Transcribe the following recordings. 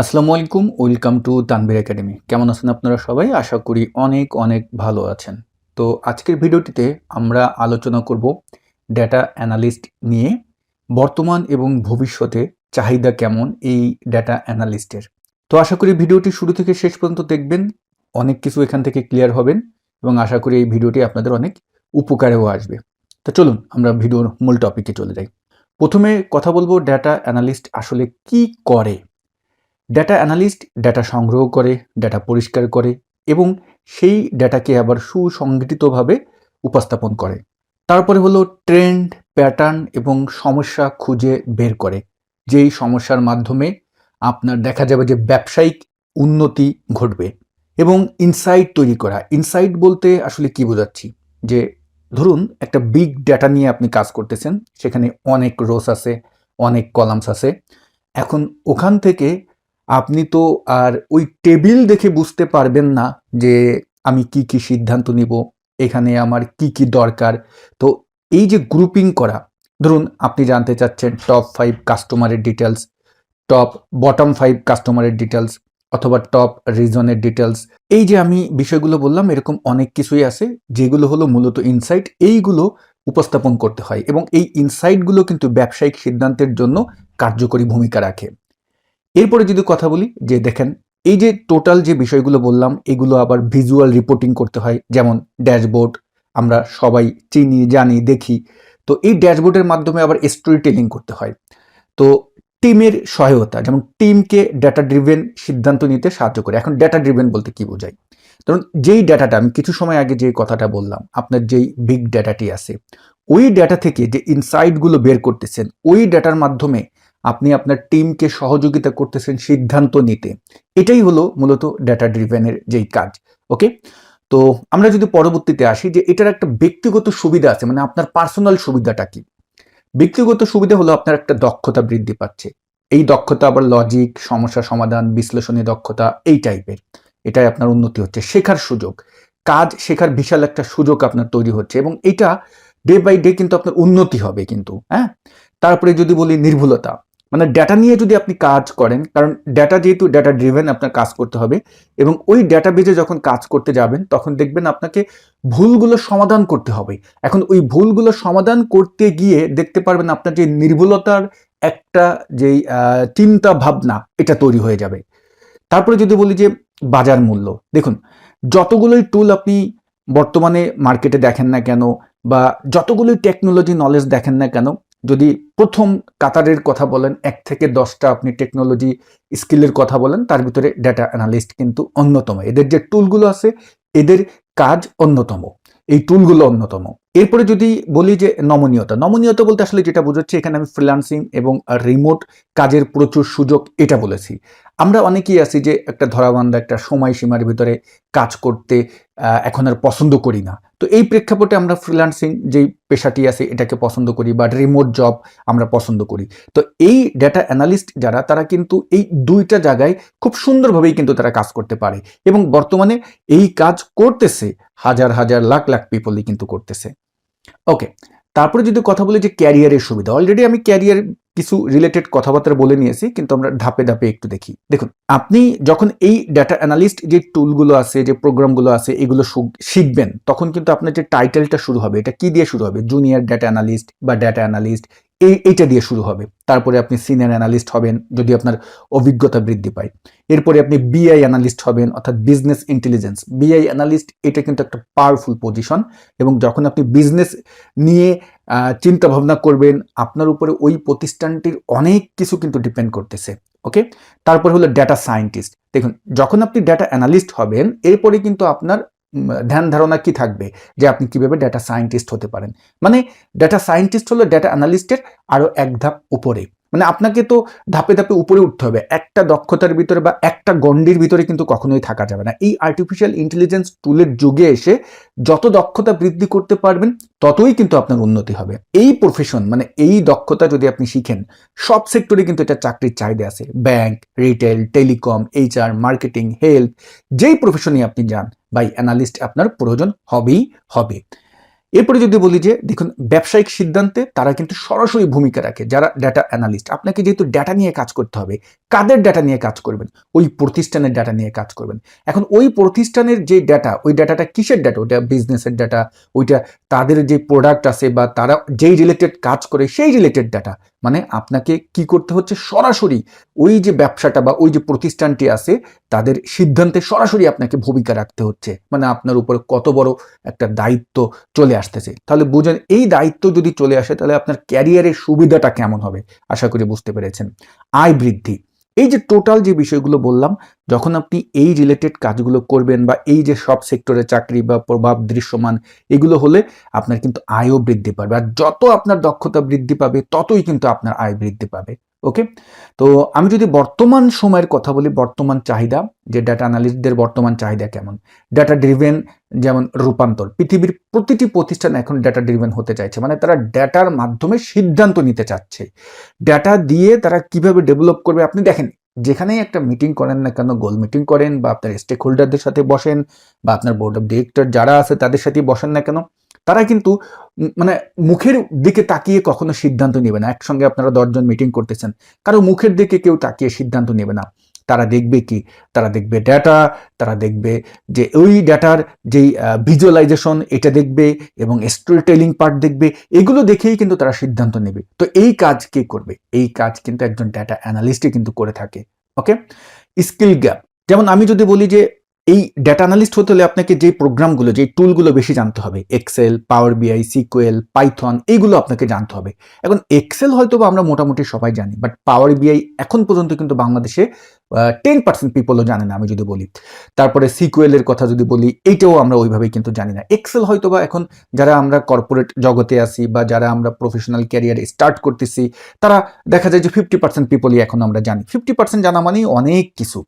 আসসালামু আলাইকুম, welcome to Tanvir academy. কেমন আছেন আপনারা সবাই? আশা করি অনেক অনেক ভালো আছেন। তো আজকের ভিডিওটিতে আমরা আলোচনা করব ডেটা অ্যানালিস্ট নিয়ে, বর্তমান এবং ভবিষ্যতে চাহিদা কেমন এই ডেটা অ্যানালিস্টের তো আশা করি ভিডিওটি শুরু থেকে শেষ পর্যন্ত দেখবেন, অনেক কিছু এখান থেকে ক্লিয়ার হবেন এবং আশা করি এই ভিডিওটি আপনাদের অনেক উপকারেও আসবে। তো চলুন, আমরা ভিডিওর মূল টপিকে চলে যাই। প্রথমে কথা বলব ডেটা অ্যানালিস্ট আসলে কি করে? ডেটা অ্যানালিস্ট ডেটা সংগ্রহ করে ডেটা পরিষ্কার করে এবং সেই ডেটাকে আবার সুসংগঠিতভাবে উপস্থাপন করে। তারপরে হলো ট্রেন্ড প্যাটার্ন এবং সমস্যা খুঁজে বের করে। যেই সমস্যার মাধ্যমে আপনার দেখা যাবে যে ব্যবসায়িক উন্নতি ঘটবে এবং ইনসাইট তৈরি করা। ইনসাইট বলতে আসলে কি বোঝাচ্ছি? যে ধরুন একটা বিগ ডেটা নিয়ে আপনি কাজ করতেছেন, সেখানে অনেক রোস আছে, অনেক কলামস আছে। এখন ওখান থেকে আপনি তো আর ওই টেবিল দেখে বুঝতে পারবেন না যে আমি কি কি সিদ্ধান্ত নিব, এখানে আমার কি কি দরকার। তো এই যে গ্রুপিং করা, ধরুন আপনি জানতে চাচ্ছেন টপ ফাইভ কাস্টমারের ডিটেলস টপ বটম ফাইভ কাস্টমারের ডিটেলস অথবা টপ রিজনের ডিটেলস এই যে আমি বিষয়গুলো বললাম, এরকম অনেক কিছুই আছে যেগুলো হলো মূলত ইনসাইট এইগুলো উপস্থাপন করতে হয় এবং এই ইনসাইটগুলো কিন্তু ব্যবসায়িক সিদ্ধান্তের জন্য কার্যকরী ভূমিকা রাখে। এরপরে যদি কথা বলি, যে দেখেন, এই যে টোটাল যে বিষয়গুলো বললাম, এগুলো আবার ভিজুয়াল রিপোর্টিং করতে হয়, যেমন ড্যাশবোর্ড আমরা সবাই চিনি, জানি, দেখি। তো এই ড্যাশবোর্ডের মাধ্যমে আবার স্টোরি টেলিং করতে হয়। তো টিমের সহায়তা, যেমন টিমকে ডেটা ড্রিভেন সিদ্ধান্ত নিতে সাহায্য করে। এখন ডেটা ড্রিভেন বলতে কি বোঝায়? ধরুন, যেই ডেটাটা আমি কিছু সময় আগে যে কথাটা বললাম, আপনার যেই বিগ ডেটাটি আছে, ওই ডেটা থেকে যে ইনসাইটগুলো বের করতেছেন, ওই ডেটার মাধ্যমে আপনি আপনার টিমকে সহযোগিতা করতেছেন, সিদ্ধান্ত নিতে। এটাই হলো মূলত ডেটা ড্রিভেনের যেই কাজ ওকে তো আমরা যদি পরবর্তীতে আসি যে এটার একটা ব্যক্তিগত সুবিধা আছে মানে আপনার পার্সোনাল সুবিধাটা কি? ব্যক্তিগত সুবিধা হলো আপনার একটা দক্ষতা বৃদ্ধি পাচ্ছে। এই দক্ষতা আবার লজিক সমস্যা সমাধান, বিশ্লেষণী দক্ষতা, এই টাইপের এটাই আপনার উন্নতি হচ্ছে, শেখার সুযোগ। কাজ শেখার বিশাল একটা সুযোগ আপনার তৈরি হচ্ছে এবং এটা ডে বাই ডে কিন্তু আপনার উন্নতি হবে কিন্তু হ্যাঁ? তারপরে যদি বলি নির্ভুলতা মানে ডেটা নিয়ে যদি আপনি কাজ করেন, কারণ ডেটা যেহেতু ডেটা ড্রিভেন আপনার কাজ করতে হবে, এবং ওই ডেটা বেজে যখন কাজ করতে যাবেন, তখন দেখবেন আপনাকে ভুলগুলো সমাধান করতে হবে। এখন ওই ভুলগুলো সমাধান করতে গিয়ে দেখতে পারবেন আপনার যে নির্ভুলতার একটা যেই চিন্তা ভাবনা, এটা তৈরি হয়ে যাবে। তারপরে যদি বলি যে বাজার মূল্য, দেখুন, যতগুলোই টুল আপনি বর্তমানে মার্কেটে দেখেন না কেন, বা যতগুলোই টেকনোলজি নলেজ দেখেন না কেন যদি প্রথম কাতারের কথা বলেন, এক থেকে দশটা আপনি টেকনোলজি স্কিলের কথা বলেন, তার ভিতরে ডেটা অ্যানালিস্ট কিন্তু অন্যতম। এদের যে টুলগুলো আছে, এদের কাজ অন্যতম। এই টুলগুলো অন্যতম। এরপরে যদি বলি যে নমনীয়তা নমনীয়তা বলতে আসলে যেটা বোঝাচ্ছে, এখানে আমি ফ্রিলান্সিং এবং রিমোট কাজের প্রচুর সুযোগ এটা বলেছি। আমরা অনেকেই আছি যে একটা ধরাবান্ধা একটা সময়সীমার ভিতরে কাজ করতে এখন আর পছন্দ করি না। তো এই প্রেক্ষাপটে আমরা ফ্রিল্যান্সিং যেই পেশাটি আছে, এটাকে পছন্দ করি বা রিমোট জব আমরা পছন্দ করি। তো এই ডেটা অ্যানালিস্ট যারা, তারা কিন্তু এই দুইটা জায়গায় খুব সুন্দরভাবেই কিন্তু তারা কাজ করতে পারে এবং বর্তমানে এই কাজ করতেছে, হাজার হাজার লাখ লাখ পিপলই কিন্তু করতেছে। ওকে তারপরে যদি কথা বলি যে ক্যারিয়ারের সুবিধা অলরেডি আমি ক্যারিয়ার কিছু রিলেটেড কথাবার্তা বলে নিয়েছি, কিন্তু আমরা ধাপে ধাপে একটু দেখি। দেখুন, আপনি যখন এই ডেটা অ্যানালিস্ট যে টুলগুলো আছে, যে প্রোগ্রামগুলো আছে, এগুলো শিখবেন, তখন কিন্তু আপনার যে টাইটেলটা শুরু হবে, এটা কি দিয়ে শুরু হবে? জুনিয়র ডাটা অ্যানালিস্ট বা ডাটা অ্যানালিস্ট এই, এইটা দিয়ে শুরু হবে। তারপরে আপনি সিনিয়র অ্যানালিস্ট হবেন যদি আপনার অভিজ্ঞতা বৃদ্ধি পায়। এরপরে আপনি বিআই অ্যানালিস্ট হবেন, অর্থাৎ বিজনেস ইন্টেলিজেন্স। বিআই অ্যানালিস্ট, এটা কিন্তু একটা পাওয়ারফুল পজিশন এবং যখন আপনি বিজনেস নিয়ে চিন্তা ভাবনা করবেন, আপনার উপরে ওই প্রতিষ্ঠানটির অনেক কিছু কিন্তু ডিপেন্ড করতেছে, ওকে? তারপর হলো ডেটা সায়েন্টিস্ট দেখুন, যখন আপনি ডেটা অ্যানালিস্ট হবেন, এরপরে কিন্তু আপনার ধ্যান ধারণা কি থাকবে? যে আপনি কীভাবে ডেটা সায়েন্টিস্ট হতে পারেন। মানে ডেটা সায়েন্টিস্ট হলো ডেটা অ্যানালিস্টের আরও এক ধাপ উপরে। মানে আপনাকে তো ধাপে ধাপে উপরে উঠতে হবে। একটা দক্ষতার ভিতরে বা একটা গণ্ডির ভিতরে কিন্তু কখনোই থাকা যাবে না। এই আর্টিফিশিয়াল ইন্টেলিজেন্স টুলের যুগে এসে যত দক্ষতা বৃদ্ধি করতে পারবেন, ততই কিন্তু আপনার উন্নতি হবে। এই প্রফেশন মানে এই দক্ষতা যদি আপনি শিখেন, সব সেক্টরে কিন্তু এটা চাকরির চাহিদা আছে। Bank retail telecom HR marketing health যেই প্রফেশনে আপনি যান বাই অ্যানালিস্ট আপনার প্রয়োজন হবেই হবে। এরপরে যদি বলি যে, দেখুন, ব্যবসায়িক সিদ্ধান্তে তারা কিন্তু সরাসরি ভূমিকা রাখে যারা ডেটা অ্যানালিস্ট আপনাকে যেহেতু ডাটা নিয়ে কাজ করতে হবে, কাদের ডাটা নিয়ে কাজ করবেন? ওই প্রতিষ্ঠানের ডাটা নিয়ে কাজ করবেন। এখন ওই প্রতিষ্ঠানের যে ডাটা ওই ডেটাটা কিসের ডেটা ওইটা বিজনেসের ডাটা ওইটা তাদের যে প্রোডাক্ট আছে বা তারা যেই রিলেটেড কাজ করে, সেই রিলেটেড ডেটা মানে আপনাকে কি করতে হচ্ছে? সরাসরি ওই যে ব্যবসাটা বা ওই যে প্রতিষ্ঠানটি আছে, তাদের সিদ্ধান্তে সরাসরি আপনাকে ভূমিকা রাখতে হচ্ছে। মানে আপনার উপরে কত বড় একটা দায়িত্ব চলে আসতেছে। তাহলে বুঝেন, এই দায়িত্ব যদি চলে আসে, তাহলে আপনার ক্যারিয়ারের সুবিধাটা কেমন হবে? আশা করি বুঝতে পেরেছেন। আয় বৃদ্ধি। এই যে টোটাল যে বিষয়গুলো বললাম, যখন আপনি এই রিলেটেড কাজগুলো করবেন বা এই যে সব সেক্টরে চাকরি বা প্রভাব দৃশ্যমান এগুলো হলে আপনার কিন্তু আয়ও বৃদ্ধি পাবে। আর যত আপনার দক্ষতা বৃদ্ধি পাবে, ততই কিন্তু আপনার আয় বৃদ্ধি পাবে। ওকে তো আমি যদি বর্তমান সময়ের কথা বলি, বর্তমান চাহিদা, যে ডাটা অ্যানালিস্টদের বর্তমান চাহিদা কেমন? ডাটা ড্রিভেন যেমন রূপান্তর, পৃথিবীর প্রতিটি প্রতিষ্ঠান এখন ডাটা ড্রিভেন হতে চাইছে। মানে তারা ডেটার মাধ্যমে সিদ্ধান্ত নিতে চাচ্ছে। ডেটা দিয়ে তারা কীভাবে ডেভেলপ করবে? আপনি দেখেন, যেখানেই একটা মিটিং করেন না কেন, গোল মিটিং করেন বা আপনার স্টেক হোল্ডারদের সাথে বসেন বা আপনার বোর্ড অফ ডিরেক্টর যারা আছে তাদের সাথেই বসেন না কেন তারা কিন্তু মানে মুখের দিকে তাকিয়ে কখনো সিদ্ধান্ত নেবে না। একসঙ্গে আপনারা দশজন মিটিং করতেছেন, কারও মুখের দিকে কেউ তাকিয়ে সিদ্ধান্ত নেবে না। তারা দেখবে কি? তারা দেখবে ডেটা তারা দেখবে যে ওই ডেটার যেই ভিজুয়ালাইজেশন এটা দেখবে এবং স্টোরি টেলিং পার্ট দেখবে, এগুলো দেখেই কিন্তু তারা সিদ্ধান্ত নেবে। তো এই কাজ কে করবে? এই কাজ কিন্তু একজন ডেটা অ্যানালিস্টই কিন্তু করে থাকে ওকে স্কিল গ্যাপ যেমন আমি যদি বলি যে এই ডেটা অ্যানালিস্ট হতে হলে আপনাকে যে প্রোগ্রামগুলো যে টুলগুলো বেশি জানতে হবে এক্সেল পাওয়ার বিআই সিকুয়েল পাইথন এইগুলো আপনাকে জানতে হবে। এখন এক্সেল হয়তো আমরা মোটামুটি সবাই জানি বাট পাওয়ার বিআই এখন পর্যন্ত কিন্তু বাংলাদেশে টেন পার্সেন্ট পিপলও জানে না, আমি যদি বলি। তারপরে সিকুয়েলের কথা যদি বলি এইটাও আমরা ওইভাবেই কিন্তু জানি না। এক্সেল হয়তো বা এখন যারা আমরা কর্পোরেট জগতে আছি বা যারা আমরা প্রফেশনাল ক্যারিয়ার স্টার্ট করতেছি, তারা দেখা যায় যে ফিফটি পার্সেন্ট পিপলই এখন আমরা জানি। ফিফটি পার্সেন্ট জানা মানেই অনেক কিছু।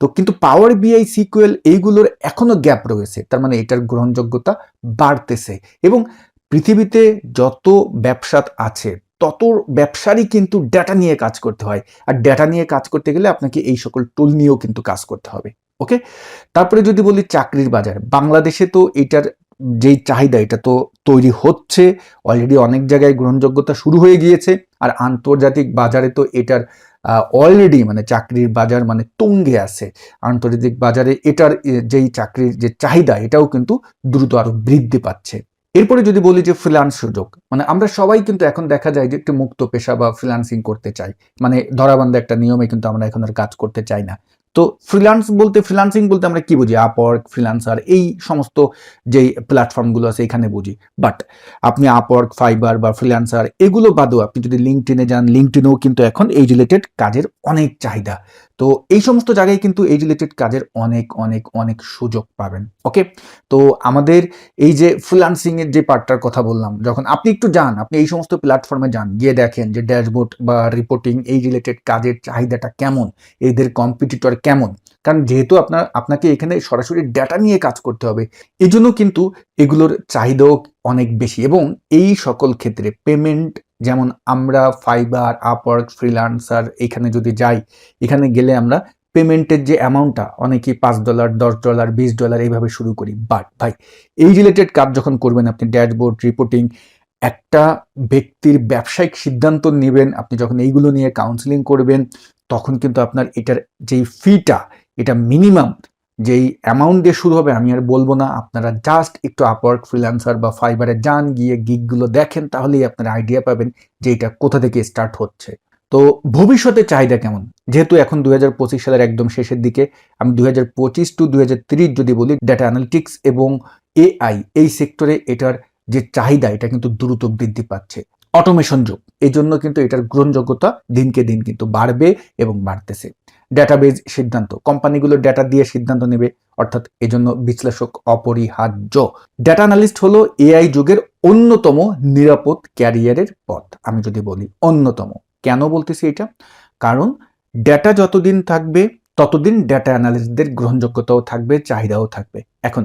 তো কিন্তু পাওয়ার বিআই সিকুয়েল এইগুলোর এখনও গ্যাপ রয়েছে। তার মানে এটার গ্রহণযোগ্যতা বাড়তেছে। এবং পৃথিবীতে যত ব্যবসাত আছে তত ব্যবসারই কিন্তু ডেটা নিয়ে কাজ করতে হয়। আর ডেটা নিয়ে কাজ করতে গেলে আপনাকে এই সকল টুল নিয়েও কিন্তু কাজ করতে হবে ওকে তারপরে যদি বলি চাকরির বাজার, বাংলাদেশে তো এটার যেই চাহিদা, এটা তো তৈরি হচ্ছে অলরেডি অনেক জায়গায় গ্রহণযোগ্যতা শুরু হয়ে গিয়েছে, আর আন্তর্জাতিক বাজারে তো এটার অলরেডি মানে চাকরির বাজার মানে তুঙ্গে আছে। আন্তর্জাতিক বাজারে এটার যেই চাকরির যে চাহিদা, এটাও কিন্তু দ্রুত আরও বৃদ্ধি পাচ্ছে। এরপরে যদি বলি যে ফ্রিলান্স সুযোগ মানে আমরা সবাই কিন্তু এখন দেখা যায় যে একটু মুক্ত পেশা বা ফ্রিলান্সিং করতে চাই। মানে ধরাবান্ধা একটা নিয়মে কিন্তু আমরা এখন আর কাজ করতে চাই না। তো ফ্রিলান্স বলতে ফ্রিলান্সিং বলতে আমরা কি বুঝি? আপওয়ার্ক ফ্রিলান্সার এই সমস্ত যেই প্ল্যাটফর্মগুলো আছে এখানে বুঝি। বাট আপনি আপওয়ার্ক ফাইবার বা ফ্রিলান্সার এগুলো বাদেও আপনি যদি লিঙ্কটিনে যান লিঙ্কটিনেও কিন্তু এখন এই রিলেটেড কাজের অনেক চাহিদা। তো এই সমস্ত জায়গায় কিন্তু এই রিলেটেড কাজের অনেক অনেক অনেক সুযোগ পাবেন ওকে তো আমাদের এই যে ফ্রিলান্সিং এর যে পার্টটার কথা বললাম, যখন আপনি একটু যান, আপনি এই সমস্ত প্ল্যাটফর্মে যান, গিয়ে দেখেন যে ড্যাশবোর্ড বা রিপোর্টিং এই রিলেটেড কাজের চাহিদাটা কেমন, এদের কম্পিটিটর কেমন। কারণ যেহেতু আপনার, আপনাকে এখানে সরাসরি ডেটা নিয়ে কাজ করতে হবে এই জন্য কিন্তু এগুলোর চাহিদাও অনেক বেশি। এবং এই সকল ক্ষেত্রে পেমেন্ট যেমন আমরা ফাইবার আপওয়ার্ক ফ্রিলান্সার এখানে যদি যাই, এখানে গেলে আমরা পেমেন্টের যে অ্যামাউন্টটা অনেকেই পাঁচ ডলার দশ ডলার বিশ ডলার এইভাবে শুরু করি। বাট ভাই, এই রিলেটেড কাজ যখন করবেন, আপনি ড্যাশবোর্ড রিপোর্টিং একটা ব্যক্তির ব্যবসায়িক সিদ্ধান্ত নেবেন, আপনি যখন এইগুলো নিয়ে কাউন্সিলিং করবেন, তখন কিন্তু আপনার এটার যেই ফিটা এটা মিনিমাম যেই অ্যামাউন্ট দিয়ে শুরু হবে, আমি আর বলব না। আপনারা জাস্ট একটু আপওয়ার্ক ফ্রিল্যান্সার বা ফাইবারে যান, গিয়ে গিকগুলো দেখেন, তাহলেই আপনারা আইডিয়া পাবেন যে এটা কোথা থেকে স্টার্ট হচ্ছে। তো ভবিষ্যতে চাহিদা কেমন? যেহেতু এখন দুই হাজার পঁচিশ সালের একদম শেষের দিকে, আমি দুই হাজার পঁচিশ টু দুই যদি বলি ডেটা অ্যানালিটিক্স এবং এআই এই সেক্টরে এটার যে চাহিদা, এটা কিন্তু দ্রুত বৃদ্ধি পাচ্ছে। অটোমেশন যুগ এই জন্য কিন্তু এটার গ্রহণযোগ্যতা দিনকে দিন কিন্তু বাড়বে এবং বাড়তেছে। ডেটাবেজ সিদ্ধান্ত। কোম্পানিগুলো ডেটা দিয়ে সিদ্ধান্ত নেবে, অর্থাৎ এজন্য বিশ্লেষক অপরিহার্য। ডেটা অ্যানালিস্ট হলো এআই যুগের অন্যতম নিরাপদ ক্যারিয়ারের পথ। আমি যদি বলি অন্যতম। কেন বলতেছি এটা? কারণ ডেটা যতদিন থাকবে, ততদিন ডেটা অ্যানালিস্টদের গ্রহণযোগ্যতাও থাকবে, চাহিদাও থাকবে। এখন,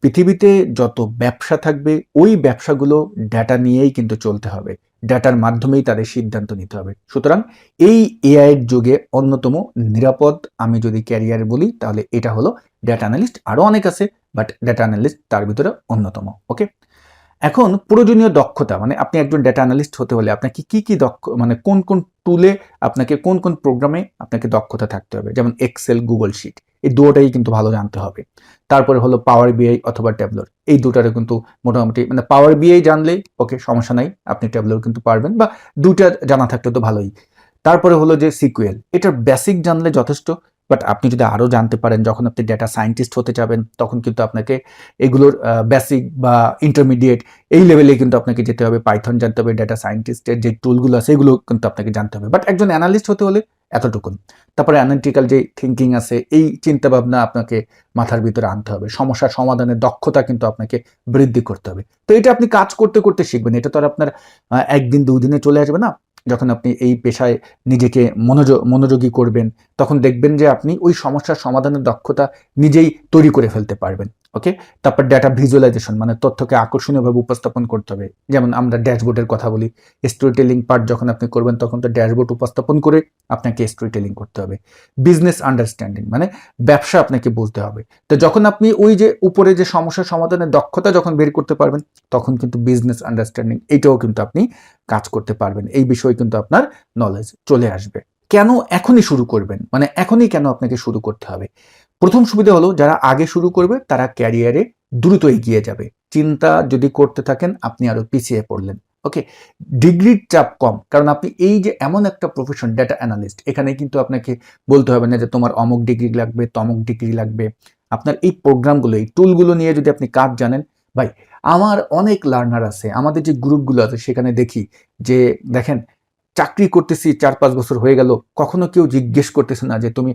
পৃথিবীতে যত ব্যবসা থাকবে, ওই ব্যবসাগুলো ডেটা নিয়েই কিন্তু চলতে হবে। ডেটার মাধ্যমেই তাদের সিদ্ধান্ত নিতে হবে। সুতরাং এই এআই এর যুগে অন্যতম নিরাপদ আমি যদি ক্যারিয়ার বলি, তাহলে এটা হলো ডেটা অ্যানালিস্ট। আরও অনেক আছে, বাট ডেটা অ্যানালিস্ট তার ভিতরে অন্যতম, ওকে? এখন প্রয়োজনীয় দক্ষতা মানে আপনি একজন ডেটা অ্যানালিস্ট হতে হলে আপনাকে কি কি দক্ষ মানে কোন কোন টুলে আপনাকে কোন কোন প্রোগ্রামে আপনাকে দক্ষতা থাকতে হবে? যেমন এক্সেল গুগল শিট এই দুটোটাই কিন্তু ভালো জানতে হবে। তারপরে হলো পাওয়ার বিআই অথবা ট্যাবলোর এই দুটারও কিন্তু মোটামুটি মানে পাওয়ার বিআই জানলেই ওকে সমস্যা নাই, আপনি ট্যাবলোর কিন্তু পারবেন বা দুটা জানা থাকলে তো ভালোই। তারপরে হলো যে সিকুয়েল এটার বেসিক জানলে যথেষ্ট বাট আপনি যদি আরও জানতে পারেন, যখন আপনি ডেটা সায়েন্টিস্ট হতে যাবেন, তখন কিন্তু আপনাকে এগুলোর বেসিক বা ইন্টারমিডিয়েট এই লেভেলে কিন্তু আপনাকে যেতে হবে। পাইথন জানতে হবে ডেটা সায়েন্টিস্টের যে টুলগুলো আছে, এগুলো কিন্তু আপনাকে জানতে হবে। বাট একজন অ্যানালিস্ট হতে হলে এতটুকুন। তারপরে অ্যানালিটিক্যাল যে থিঙ্কিং আছে, এই চিন্তাভাবনা আপনাকে মাথার ভিতরে আনতে হবে। সমস্যার সমাধানের দক্ষতা কিন্তু আপনাকে বৃদ্ধি করতে হবে। তো এটা আপনি কাজ করতে করতে শিখবেন। এটা তো আর আপনার একদিন দুই দিনে চলে আসবে না। যখন আপনি এই পেশায় নিজেকে মনোযোগ মনোযোগী করবেন, তখন দেখবেন যে আপনি ওই সমস্যার সমাধানের দক্ষতা নিজেই তৈরি করে ফেলতে পারবেন। ওকে তারপর ডেটা ভিজুয়ালাইজেশন মানে তথ্যকে আকর্ষণীয়ভাবে উপস্থাপন করতে হবে। যেমন আমরা ড্যাশবোর্ডের কথা বলি। স্টোরি টেলিং পার্ট যখন আপনি করবেন, তখন তো ড্যাশবোর্ড উপস্থাপন করে আপনাকে স্টোরি টেলিং করতে হবে। বিজনেস আন্ডারস্ট্যান্ডিং মানে ব্যবসা আপনাকে বুঝতে হবে। তো যখন আপনি ওই যে উপরে যে সমস্যা সমাধানের দক্ষতা যখন বের করতে পারবেন, তখন কিন্তু বিজনেস আন্ডারস্ট্যান্ডিং এটাও কিন্তু আপনি কাজ করতে পারবেন। এই বিষয়ে কিন্তু আপনার নলেজ চলে আসবে। কেন এখনই শুরু করবেন? মানে এখনই কেন আপনাকে শুরু করতে হবে? প্রথম সুবিধা হলো যারা আগে শুরু করবে, তারা ক্যারিয়ারে দ্রুত এগিয়ে যাবে। চিন্তা যদি করতে থাকেন, আপনি আরও পিছিয়ে পড়লেন। ওকে ডিগ্রির চাপ কম, কারণ আপনি এই যে এমন একটা প্রফেশন ডেটা অ্যানালিস্ট এখানে কিন্তু আপনাকে বলতে হবে না যে তোমার অমুক ডিগ্রি লাগবে, তমুক ডিগ্রি লাগবে। আপনার এই প্রোগ্রামগুলো এই টুলগুলো নিয়ে যদি আপনি কাজ জানেন, ভাই, আমার অনেক লার্নার আছে, আমাদের যে গ্রুপগুলো আছে, সেখানে দেখি যে, দেখেন চাকরি করতেছি, চার পাঁচ বছর হয়ে গেল, কখনো কেউ জিজ্ঞেস করতেছে না যে তুমি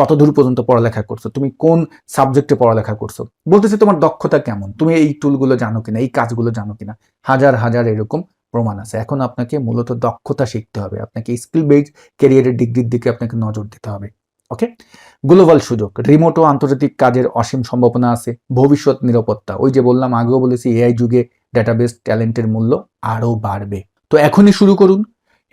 কত দূর পর্যন্ত পড়ালেখা করছ, তুমি কোন সাবজেক্টে পড়ালেখা করছ? বলতেছে তোমার দক্ষতা কেমন? তুমি এই টুলগুলো জানো কিনা, এই কাজগুলো জানো কিনা? হাজার হাজার এরকম প্রমাণ আছে। এখন আপনাকে মূলত দক্ষতা শিখতে হবে, আপনাকে স্কিল বেজ ক্যারিয়ারের ডিগ্রির দিকে আপনাকে নজর দিতে হবে ওকে গ্লোবাল সুযোগ রিমোট ও আন্তর্জাতিক কাজের অসীম সম্ভাবনা আছে, ভবিষ্যৎ নিরাপত্তা, ওই যে বললাম আগেও বলেছি এআই যুগে ডেটাবেস ট্যালেন্টের মূল্য আরও বাড়বে। তো এখনই শুরু করুন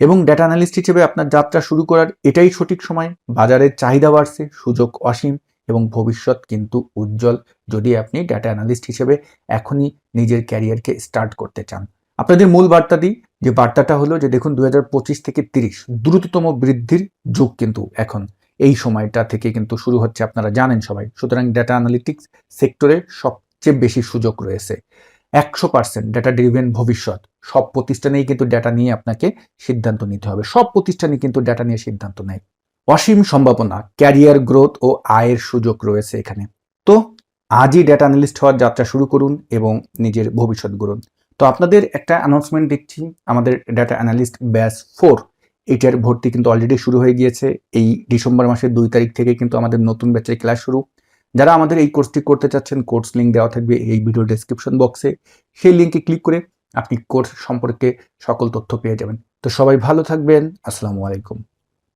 এবং ডেটা অ্যানালিস্ট হিসেবে আপনার যাত্রা শুরু করার এটাই সঠিক সময়। বাজারের চাহিদা বাড়ছে, সুযোগ অসীম এবং ভবিষ্যৎ কিন্তু উজ্জ্বল। যদি আপনি ডেটা অ্যানালিস্ট হিসেবে এখনই নিজের ক্যারিয়ারকে স্টার্ট করতে চান। আপনাদের মূল বার্তা দিই, যে বার্তাটা হলো যে দেখুন, দুই হাজার পঁচিশ থেকে তিরিশ দ্রুততম বৃদ্ধির যুগ কিন্তু এখন। এই সময়টা থেকে কিন্তু শুরু হচ্ছে, আপনারা জানেন সবাই। সুতরাং ডেটা অ্যানালিটিক্স সেক্টরে সবচেয়ে বেশি সুযোগ রয়েছে। একশো পার্সেন্ট ডেটা ড্রিভেন ভবিষ্যৎ। সব প্রতিষ্ঠানেই কিন্তু ডেটা নিয়ে আপনাকে সিদ্ধান্ত নিতে হবে। সব প্রতিষ্ঠানই কিন্তু ডেটা নিয়ে সিদ্ধান্ত নেয়। অসীম সম্ভাবনা ক্যারিয়ার গ্রোথ ও আয়ের সুযোগ রয়েছে এখানে। তো আজই ডেটা অ্যানালিস্ট হওয়ার যাত্রা শুরু করুন এবং নিজের ভবিষ্যৎ গড়ুন। তো আপনাদের একটা অ্যানাউন্সমেন্ট দিচ্ছি, আমাদের ডেটা অ্যানালিস্ট ব্যাচ ফোর এটার ভর্তি কিন্তু অলরেডি শুরু হয়ে গিয়েছে। এই ডিসেম্বর মাসের দুই তারিখ থেকে কিন্তু আমাদের নতুন ব্যাচের ক্লাস শুরু। যারা আমাদের এই কোর্সটি করতে চাচ্ছেন কোর্স লিঙ্ক দেওয়া থাকবে এই ভিডিও ডেসক্রিপশন বক্সে সেই লিঙ্কে ক্লিক করে আপনি কোর্স সম্পর্কে সকল তথ্য পেয়ে যাবেন। তো সবাই ভালো থাকবেন। আসসালামু আলাইকুম।